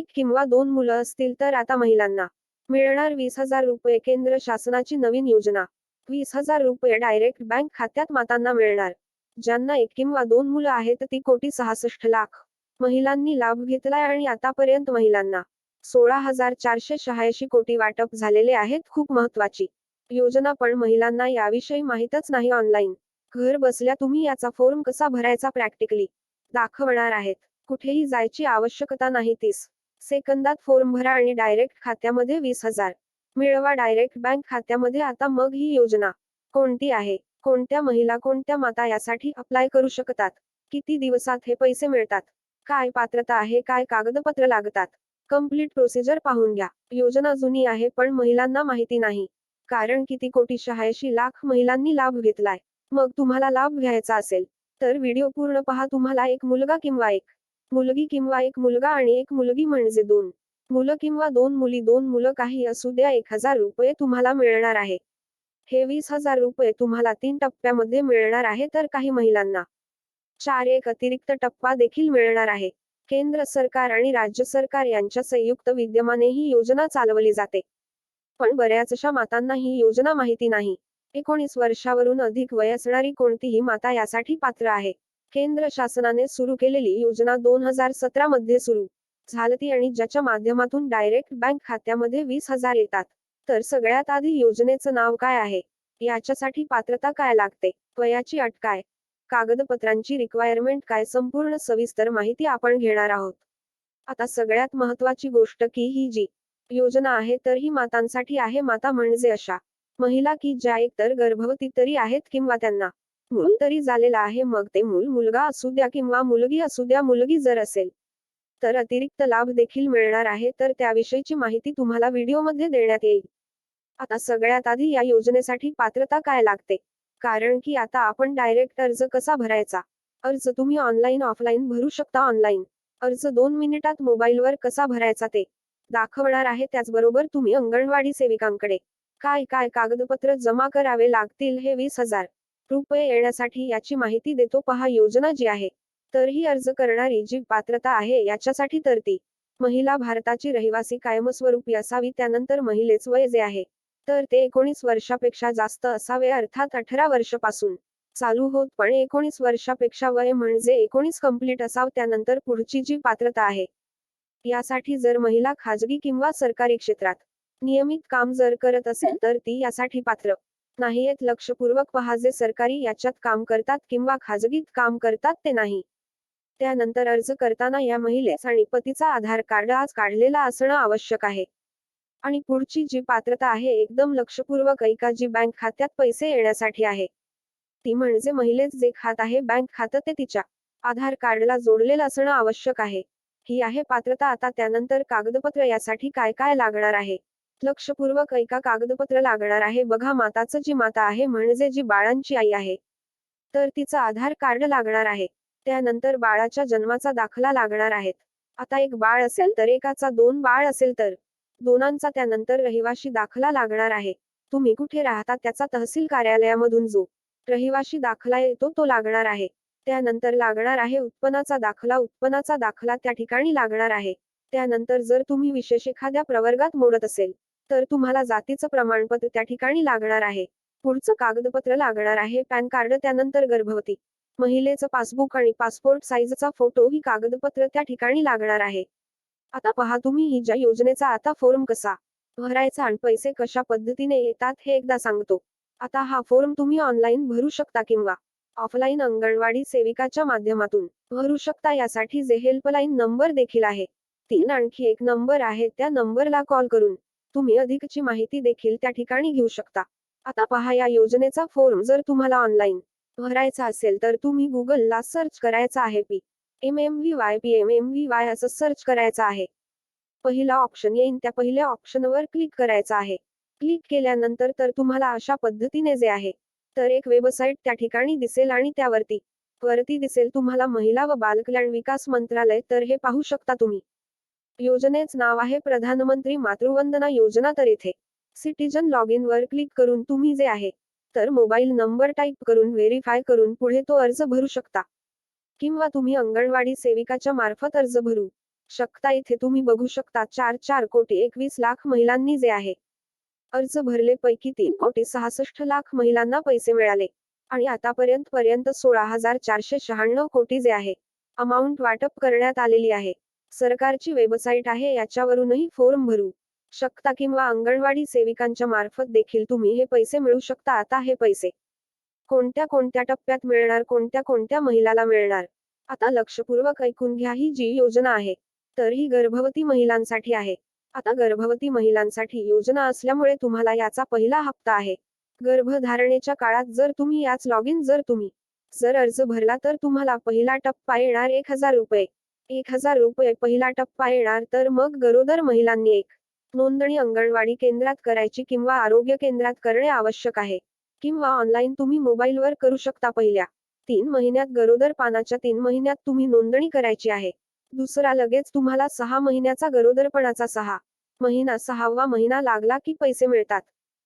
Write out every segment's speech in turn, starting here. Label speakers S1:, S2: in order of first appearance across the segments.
S1: एक किंवा दोन मुलं असतील तर आता महिलांना. मिळणार वीस हजार रुपये केंद्र शासनाची नवीन योजना. वीस हजार रुपये डायरेक्ट बँक खात्यात मातांना मिळणार. ज्यांना एक किंवा दोन मुलं आहेत ती कोटी सहासष्ट लाख. महिलांनी लाभ घेतलाय आणि आतापर्यंत महिलांना सोळा हजार चारशे शहाऐंशी कोटी वाटप झालेले आहेत खूप महत्वाची योजना पण महिलांना याविषयी माहीतच नाही ऑनलाईन. घर बसल्या तुम्ही याचा फॉर्म कसा भरायचा प्रॅक्टिकली दाखवणार आहेत. कुठेही जायची आवश्यकता नाही तीस सेकंदात फॉर्म भरा आणि डायरेक्ट खात्यामध्ये वीस हजार. मिळवा डायरेक्ट बँक खात्यामध्ये आता मग ही योजना. कोणती आहे? कोणत्या महिला कोणत्या माता यासाठी अप्लाय करू शकतात? किती दिवसात हे पैसे मिळतात? काय पात्रता आहे? काय कागदपत्र लागतात? कंप्लीट प्रोसिजर पाहून घ्या. योजना जुनी आहे पण महिलांना माहिती नाही. कारण किती कोटी शहाऐंशी लाख महिलांनी लाभ घेतलाय. मग तुम्हाला लाभ घ्यायचा असेल तर व्हिडिओ पूर्ण पहा. तुम्हाला एक मुलगा किंवा एक मुलगी किंवा एक मुलगा आणि एक मुलगी म्हणजे दोन. मुलं किंवा दोन मुली दोन मुलं काही असू द्या एक हजार रुपये तुम्हाला मिळणार आहे. हे वीस हजार रुपये तुम्हाला तीन टप्प्यामध्ये मिळणार आहे तर काही महिलांना. चार एक अतिरिक्त टप्पा देखील मिळणार आहे. केंद्र सरकार आणि राज्य सरकार यांच्या संयुक्त विद्यमाने ही योजना चालवली जाते. पण बऱ्याचशा मातांना ही योजना माहिती नाही. एकोणीस वर्षावरून अधिक वय असणारी कोणतीही माता यासाठी पात्र आहे. केंद्र शासनाने सुरू केलेली योजना दोन हजार सतरा मध्ये सुरू झालती आणि ज्याच्या माध्यमातून डायरेक्ट बँक खात्यामध्ये वीस हजार येतात. तर सगळ्यात आधी योजनेचं नाव काय आहे? याच्यासाठी पात्रता काय लागते? वयाची अट काय? कागदपत्रांची रिक्वायरमेंट काय? संपूर्ण सविस्तर माहिती आपण घेणार आहोत. आता सगळ्यात महत्वाची गोष्ट की ही जी योजना आहे तर ही मातांसाठी आहे. माता म्हणजे अशा महिला की ज्या एकतर गर्भवती तरी आहेत किंवा त्यांना मूल तरी झालेलं आहे मग ते मूल मुलगा असू द्या किंवा मुलगी असू द्या मुलगी जर असेल तर अतिरिक्त लाभ देखील मिळणार आहे तर त्याविषयीची माहिती तुम्हाला व्हिडिओमध्ये देण्यात येईल. आता सगळ्यात आधी या योजनेसाठी पात्रता काय लागते? कारण की आता आपण डायरेक्ट अर्ज कसा भरायचा? अर्ज तुम्ही ऑनलाईन ऑफलाईन भरू शकता ऑनलाईन. अर्ज दोन मिनिटात मोबाईलवर कसा भरायचा ते दाखवणार आहे त्याचबरोबर तुम्ही अंगणवाडी सेविकांकडे. काय काय कागदपत्र जमा करावे लागतील हे वीस हजार. रुपये येण्यासाठी याची माहिती देतो. पहा योजना जी आहे तर ही अर्ज करणारी जी पात्रता आहे याच्यासाठी तर ती महिला भारताची रहिवासी कायमस्वरूपी असावी त्यानंतर महिलेच वय जे आहे तर ते एकोणीस वर्षापेक्षा जास्त असावे अर्थात अठरा वर्षापासून चालू होत. पण एकोणीस वर्षापेक्षा वय म्हणजे एकोणीस कंप्लीट असाव त्यानंतर पुढची जी पात्रता आहे यासाठी जर महिला खाजगी किंवा सरकारी क्षेत्रात नियमित काम जर करत असेल तर ती यासाठी पात्र. नाहीयेत लक्षपूर्वक पहा जे सरकारी याच्यात काम करतात किंवा खाजगीत काम करतात ते नाही. त्यानंतर अर्ज करताना या महिलेस आणि पतीचा आधार कार्ड आज काढलेला असणं आवश्यक आहे. आणि पुढची जी पात्रता आहे एकदम लक्षपूर्वक ऐका जी बँक खात्यात पैसे येण्यासाठी आहे. ती म्हणजे महिलेच जे खात आहे बँक खातं ते तिच्या आधार कार्डला जोडलेलं असणं आवश्यक आहे. ही आहे पात्रता आता त्यानंतर कागदपत्र यासाठी काय काय लागणार आहे? लक्षपूर्वक ऐका कागदपत्र लागणार आहे. बघा माताचं जी माता आहे म्हणजे जी बाळांची आई आहे तर तिचं आधार कार्ड लागणार आहे. त्यानंतर बाळाच्या जन्माचा दाखला लागणार आहेत आता एक बाळ असेल तर एकाचा दोन बाळ असेल तर दोनांचा त्यानंतर रहिवाशी दाखला लागणार आहे. तुम्ही कुठे राहता त्याचा तहसील कार्यालयामधून जो रहिवाशी दाखला येतो तो लागणार आहे. त्यानंतर लागणार आहे उत्पन्नाचा दाखला. उत्पन्नाचा दाखला त्या ठिकाणी लागणार आहे. त्यानंतर जर तुम्ही विशेष एखाद्या प्रवर्गात मोडत असेल तर तुम्हाला जातीचं प्रमाणपत्र त्या ठिकाणी लागणार आहे. पुढचं कागदपत्र लागणार आहे. पॅन कार्ड त्यानंतर गर्भवती. महिलेचं पासबुक आणि पासपोर्ट साईजचा फोटो ही कागदपत्र त्या ठिकाणी लागणार आहे. आता पहा तुम्ही ही ज्या योजनेचा आता फॉर्म कसा भरायचा आणि पैसे कशा पद्धतीने येतात हे एकदा सांगतो. आता हा फॉर्म तुम्ही ऑनलाईन भरू शकता किंवा ऑफलाईन अंगणवाडी सेविकाच्या माध्यमातून भरू शकता. यासाठी जे हेल्पलाईन नंबर देखील आहे. तीन आणखी एक नंबर आहे. त्या नंबरला कॉल करून तुम्ही अधिकची माहिती देखील त्या ठिकाणी घेऊ शकता. आता पहा या योजनेचा फॉर्म जर तुम्हाला ऑनलाईन भरायचा असेल तर तुम्ही गुगलला सर्च करायचा आहे P M M V Y P M M V Y असं सर्च करायचं आहे. पहिला ऑप्शन येईन त्या पहिल्या ऑप्शनवर क्लिक करायचं आहे. क्लिक केल्यानंतर तर तुम्हाला अशा पद्धतीने जे आहे तर एक वेबसाईट त्या ठिकाणी दिसेल आणि त्यावरती वरती दिसेल तुम्हाला महिला व बालकल्याण विकास मंत्रालय तर हे पाहू शकता तुम्ही. योजनेच नाव आहे प्रधानमंत्री मातृवंदना योजना तर इथे सिटीजन लॉग इन वर क्लिक करून तुम्ही जे आहे तर मोबाईल नंबर टाईप करून व्हेरीफाय करून पुढे तो अर्ज भरू शकता. किंवा तुम्ही अंगणवाडी सेविकाच्या मार्फत अर्ज भरू शकता. इथे तुम्ही बघू शकता चार चार कोटी एकवीस लाख महिलांनी जे आहे अर्ज भरले पैकी तीन कोटी सहासष्ट लाख महिलांना पैसे मिळाले. आणि आतापर्यंत पर्यंत सोळा हजार चारशे शहाण्णव कोटी जे आहे अमाऊंट वाटप करण्यात आलेली आहे. सरकारची वेबसाईट आहे याच्यावरूनही फॉर्म भरू शकता किंवा अंगणवाडी सेविकांच्या मार्फत देखील तुम्ही हे पैसे मिळू शकता. आता हे पैसे कोणत्या कोणत्या टप्प्यात मिळणार कोणत्या कोणत्या महिलाला मिळणार? आता लक्षपूर्वक ऐकून घ्या ही जी योजना आहे तर ही गर्भवती महिलांसाठी आहे. आता गर्भवती महिलांसाठी योजना असल्यामुळे तुम्हाला याचा पहिला हप्ता आहे. गर्भधारणेच्या काळात जर तुम्ही याच लॉग इन जर तुम्ही जर अर्ज भरला तर तुम्हाला पहिला टप्पा येणार एक हजार रुपये. एक हजार रुपये पहिला टप्पा येणार तर मग गरोदर महिलांनी एक नोंदणी अंगणवाडी केंद्रात करायची किंवा आरोग्य केंद्रात करणे आवश्यक आहे. किंवा ऑनलाईन तुम्ही मोबाईलवर करू शकता पहिल्या तीन महिन्यात गरोदर पानाच्या तीन महिन्यात तुम्ही नोंदणी करायची आहे. दुसरा लगेच तुम्हाला सहा महिन्याचा गरोदरपणाचा सहा महिना सहावा महिना लागला की पैसे मिळतात.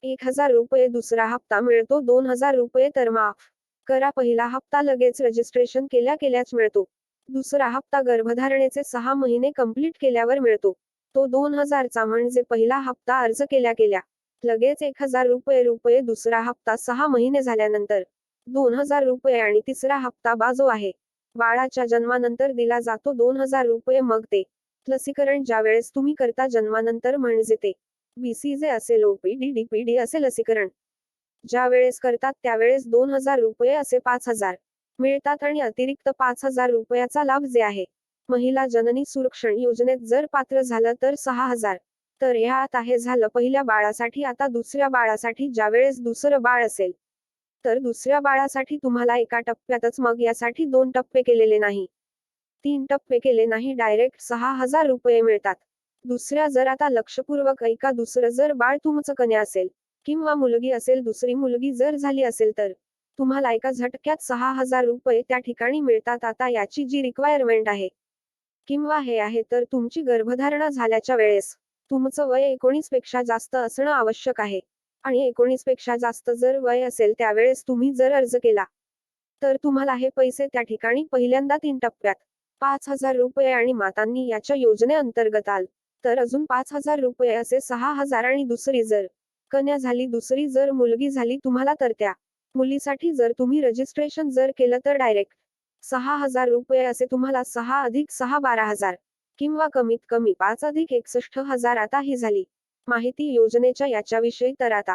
S1: एक हजार रुपये दुसरा हप्ता मिळतो दोन हजार रुपये तर माफ करा पहिला हप्ता लगेच रजिस्ट्रेशन केल्या केल्याच मिळतो. दुसरा हप्ता गर्भधारणेचे सहा महिने कंप्लीट केल्यावर मिळतो. तो दोन हजारचा म्हणजे पहिला हप्ता अर्ज केल्या केल्या लगेच एक हजार रुपये रुपये दुसरा हप्ता सहा महिने झाल्यानंतर. दोन हजार रुपये आणि तिसरा हप्ता बाजू आहे. बाळाच्या जन्मानंतर दिला जातो दोन हजार रुपये मग ते. लसीकरण ज्या वेळेस तुम्ही करता जन्मानंतर म्हणजे ते. बीसीजे असेल ओपीडी डीपीडी असे लसीकरण. ज्या वेळेस करतात त्यावेळेस दोन हजार रुपये असे पाच हजार. मिळतात आणि अतिरिक्त पाच हजार रुपयाचा लाभ जे आहे महिला जननी सुरक्षण योजनेत जर पात्र झालं तर सहा हजार. तर ह्यात आहे झालं पहिल्या बाळासाठी आता दुसऱ्या बाळासाठी ज्यावेळेस दुसरं बाळ असेल तर दुसऱ्या बाळासाठी तुम्हाला एका टप्प्यातच मग यासाठी दोन टप्पे केलेले नाही. तीन टप्पे केले नाही डायरेक्ट सहा हजार रुपये मिळतात. दुसऱ्या जर आता लक्षपूर्वक ऐका दुसरं जर बाळ तुमचं कन्या असेल किंवा मुलगी असेल दुसरी मुलगी जर झाली असेल तर तुम्हाला एका झटक्यात सहा हजार रुपये त्या ठिकाणी मिळतात. आता याची जी रिक्वायरमेंट आहे किंवा हे आहे तर तुमची गर्भधारणा झाल्याच्या वेळेस तुमचं वय एकोणीसपेक्षा जास्त असणं आवश्यक आहे. आणि एकोणीसपेक्षा जास्त जर वय असेल त्यावेळेस तुम्ही जर अर्ज केला तर तुम्हाला हे पैसे त्या ठिकाणी पहिल्यांदा तीन टप्प्यात पाच हजार रुपये आणि मातांनी याच्या योजनेअंतर्गत आल. तर अजून पाच हजार रुपये असे सहा हजार आणि दुसरी जर कन्या झाली दुसरी जर मुलगी झाली तुम्हाला तर त्या मुलीसाठी जर तुम्ही रजिस्ट्रेशन जर केलं तर डायरेक्ट सहा हजार रुपये असे तुम्हाला सहा अधिक सहा बारा हजार किंवा कमीत कमी पाच अधिक एकसष्ट हजार आता ही झाली. माहिती योजनेच्या याच्याविषयी तर आता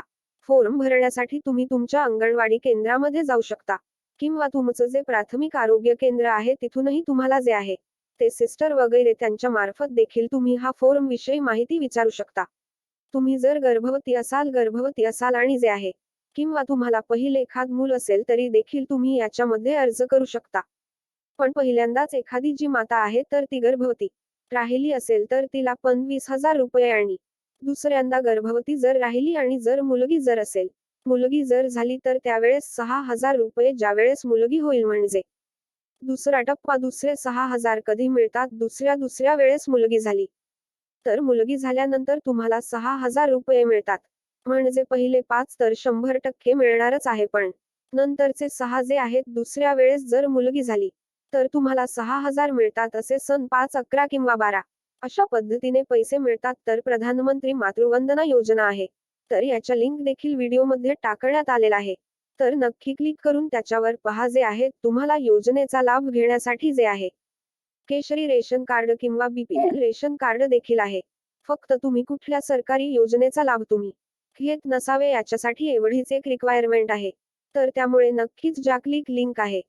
S1: फॉर्म भरण्यासाठी तुम्ही तुमच्या अंगणवाडी केंद्रामध्ये जाऊ शकता किंवा तुमचं जे प्राथमिक आरोग्य केंद्र आहे तिथूनही तुम्हाला जे आहे ते सिस्टर वगैरे त्यांच्या मार्फत देखील तुम्ही हा फॉर्म विषयी माहिती विचारू शकता. तुम्ही जर गर्भवती असाल गर्भवती असाल आणि जे आहे किंवा तुम्हाला पहिले एखाद मूल असेल तरी देखील तुम्ही याच्यामध्ये अर्ज करू शकता. पण पहिल्यांदाच एखादी जी माता आहे तर ती गर्भवती. राहिली असेल तर तिला पंचवीस हजार रुपये आणि दुसऱ्यांदा गर्भवती जर राहिली आणि जर मुलगी जर असेल मुलगी जर झाली तर त्यावेळेस सहा हजार रुपये ज्यावेळेस मुलगी होईल म्हणजे. दुसरा टप्पा दुसरे सहा हजार कधी मिळतात दुसऱ्या दुसऱ्या वेळेस मुलगी झाली. तर मुलगी झाल्यानंतर तुम्हाला सहा हजार रुपये मिळतात. म्हणजे पहिले पाच तर शंभर टक्के मिळणारच आहे पण नंतरचे सहा जे आहेत दुसऱ्या वेळेस जर मुलगी झाली तर तुम्हाला सहा हजार मिळतात असे सन पाच अकरा किंवा बारा. अशा पद्धतीने पैसे मिळतात तर प्रधानमंत्री मातृवंदना योजना आहे. तर याच्या लिंक देखील व्हिडिओमध्ये टाकण्यात आलेला आहे. तर नक्की क्लिक करून त्याच्यावर पहा जे आहे तुम्हाला योजनेचा लाभ घेण्यासाठी जे आहे. केशरी रेशन कार्ड किंवा बीपीएल रेशन कार्ड देखील आहे. फक्त तुम्ही कुठल्या सरकारी योजनेचा लाभ तुम्ही येत नसावे याच्यासाठी एवढीच एक रिक्वायरमेंट आहे. तर त्यामुळे नक्कीच जागलिक लिंक आहे.